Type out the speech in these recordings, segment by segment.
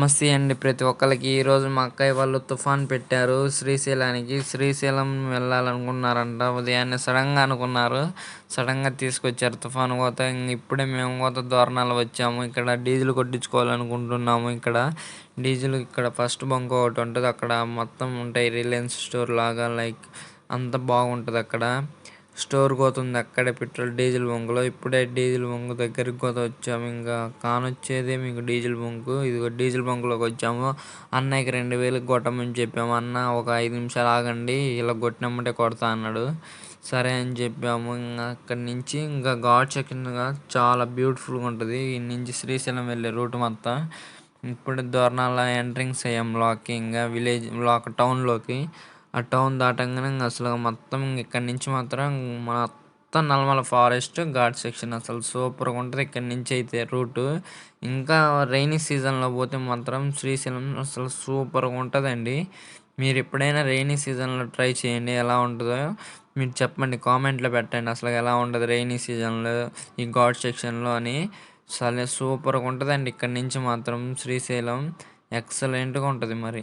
నమస్తే అండి ప్రతి ఒక్కరికి ఈరోజు మా అక్కయ్య వాళ్ళు తుఫాన్ పెట్టారు. శ్రీశైలానికి. శ్రీశైలం వెళ్ళాలనుకున్నారంట. ఉదయాన్నే సడన్గా అనుకున్నారు. సడన్గా తీసుకొచ్చారు తుఫాన్ కోత. ఇప్పుడే మేము కోత దోరణాలు వచ్చాము. ఇక్కడ డీజిల్ కొట్టించుకోవాలనుకుంటున్నాము ఇక్కడ. డీజిల్ ఇక్కడ ఫస్ట్ బంక్ ఒకటి ఉంటుంది. అక్కడ మొత్తం ఉంటాయి రిలయన్స్ స్టోర్ లాగా లైక్ అంత బాగుంటుంది అక్కడ. స్టోర్ కోతుంది అక్కడే పెట్రోల్ డీజిల్ బంకులో ఇప్పుడే డీజిల్ బంక్ దగ్గరికి కోత వచ్చాము ఇంకా కానొచ్చేది మీకు డీజిల్ బంకు ఇదిగో డీజిల్ బంకులోకి వచ్చాము. అన్నయ్యకి రెండు వేలకు కొట్టమని చెప్పాము. అన్న ఒక ఐదు నిమిషాలు ఆగండి. ఇలా కొట్టినమ్మంటే కొడతా అన్నాడు. సరే అని చెప్పాము. ఇంకా అక్కడి నుంచి ఇంకా ఘాట్ సెక్షన్గా చాలా బ్యూటిఫుల్గా ఉంటుంది. ఈ నుంచి శ్రీశైలం వెళ్ళే రూట్ మొత్తం. ఇప్పుడు దోరణాల ఎంట్రింగ్స్ అయ్యాం. లోకి ఇంకా విలేజ్ లోక టౌన్లోకి. ఆ టౌన్ దాటంగానే అసలు మొత్తం ఇక్కడ నుంచి మాత్రం మొత్తం నల్మల ఫారెస్ట్ ఘాట్ సెక్షన్ అసలు సూపర్గా ఉంటుంది ఇక్కడ నుంచి అయితే రూటు. ఇంకా రైనీ సీజన్లో పోతే మాత్రం శ్రీశైలం అసలు సూపర్గా ఉంటుందండి. మీరు ఎప్పుడైనా రైనీ సీజన్లో ట్రై చేయండి ఎలా ఉంటుందో. మీరు చెప్పండి కామెంట్లో పెట్టండి అసలు ఎలా ఉంటుంది రైనీ సీజన్లో ఈ ఘాట్ సెక్షన్లో అని. చాలా సూపర్గా ఉంటుందండి ఇక్కడ నుంచి మాత్రం శ్రీశైలం. ఎక్సలెంట్గా ఉంటుంది మరి.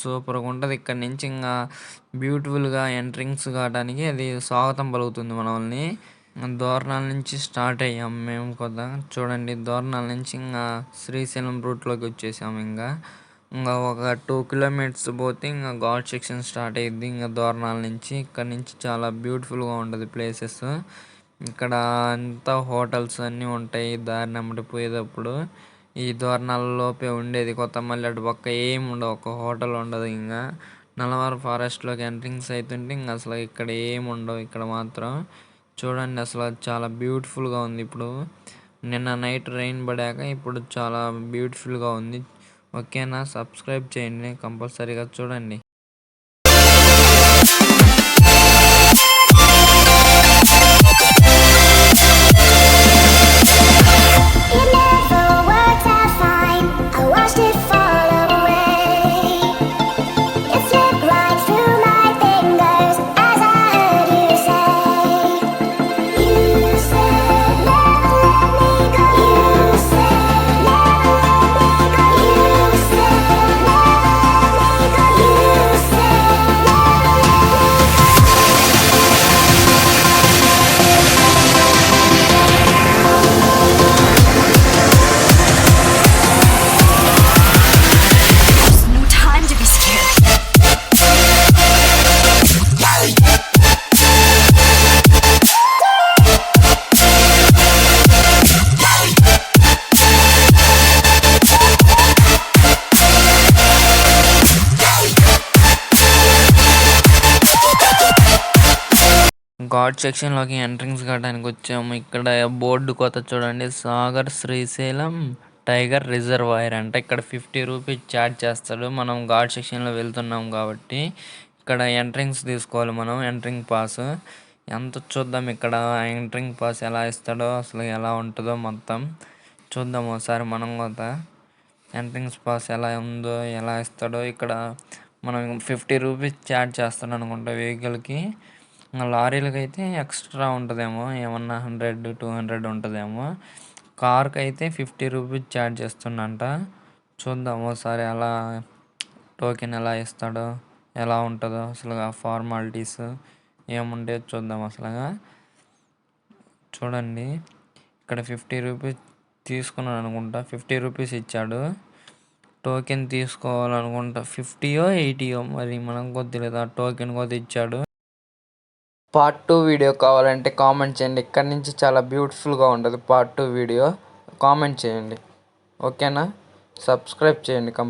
సూపర్గా ఉంటుంది. ఇక్కడ నుంచి ఇంకా బ్యూటిఫుల్గా ఎంట్రింగ్స్ కావడానికి అది స్వాగతం పలుకుతుంది మనల్ని. దోరణాల నుంచి స్టార్ట్ అయ్యాం మేము కొద్దా చూడండి దోరణాల నుంచి ఇంకా శ్రీశైలం రూట్లోకి వచ్చేసాము ఇంకా. ఇంకా ఒక టూ కిలోమీటర్స్ పోతే ఇంకా ఘాట్ సెక్షన్ స్టార్ట్ అయ్యింది ఇంకా దోరణాల నుంచి. ఇక్కడ నుంచి చాలా బ్యూటిఫుల్గా ఉంటుంది ప్లేసెస్. ఇక్కడ అంతా హోటల్స్ అన్నీ ఉంటాయి దారి నెమ్మటి పోయేటప్పుడు. ఈ దోరణాల లోపే ఉండేది. కొత్తమల్లి అటు పక్క ఏమి ఉండవు. ఒక హోటల్ ఉండదు ఇంకా నల్లవారు ఫారెస్ట్లోకి ఎంట్రింగ్స్ అవుతుంటే ఇంకా అసలు ఇక్కడ ఏమి ఉండవు. ఇక్కడ మాత్రం చూడండి అసలు చాలా బ్యూటిఫుల్గా ఉంది. ఇప్పుడు నిన్న నైట్ రైన్ పడాక ఇప్పుడు చాలా బ్యూటిఫుల్గా ఉంది. ఓకేనా? సబ్స్క్రైబ్ చేయండి. కంపల్సరీగా చూడండి. ఘాట్ సెక్షన్లోకి ఎంట్రన్స్ కావడానికి వచ్చాము. ఇక్కడ బోర్డు కొత్త చూడండి. సాగర్ శ్రీశైలం టైగర్ రిజర్వాయర్ అంటే. ఇక్కడ ఫిఫ్టీ రూపీస్ ఛార్జ్ చేస్తాడు. మనం ఘాట్ సెక్షన్లో వెళ్తున్నాం కాబట్టి ఇక్కడ ఎంట్రింగ్స్ తీసుకోవాలి మనం ఎంట్రింగ్ పాస్. ఎంత చూద్దాం ఇక్కడ? ఎంట్రింగ్ పాస్ ఎలా ఇస్తాడో అసలు ఎలా ఉంటుందో మొత్తం చూద్దాం ఒకసారి మనం కూడా. ఎంట్రింగ్స్ పాస్ ఎలా ఉందో ఎలా ఇస్తాడో. ఇక్కడ మనం ఫిఫ్టీ రూపీస్ ఛార్జ్ చేస్తాడు అనుకుంటా వెహికల్కి లారీలకి అయితే ఎక్స్ట్రా ఉంటుందేమో ఏమన్నా హండ్రెడ్ టూ హండ్రెడ్ ఉంటుందేమో. కార్కి అయితే ఫిఫ్టీ రూపీస్ ఛార్జ్ చేస్తుండంట చూద్దాం ఒకసారి ఎలా టోకెన్ ఎలా ఇస్తాడో ఎలా ఉంటుందో అసలు ఫార్మాలిటీస్ ఏముండేది చూద్దాం అసలుగా. చూడండి ఇక్కడ ఫిఫ్టీ రూపీస్ తీసుకున్నాను అనుకుంటా ఫిఫ్టీ రూపీస్ ఇచ్చాడు. టోకెన్ తీసుకోవాలనుకుంటా ఫిఫ్టీయో ఎయిటీయో మరి మనం కొద్దిలేదు ఆ టోకెన్ కొద్ది ఇచ్చాడు. పార్ట్ టూ వీడియో కావాలంటే కామెంట్ చేయండి. ఇక్కడ నుంచి చాలా బ్యూటిఫుల్గా ఉంటుంది పార్ట్ టూ వీడియో. కామెంట్ చేయండి. ఓకేనా? సబ్స్క్రైబ్ చేయండి కంపల్సరీ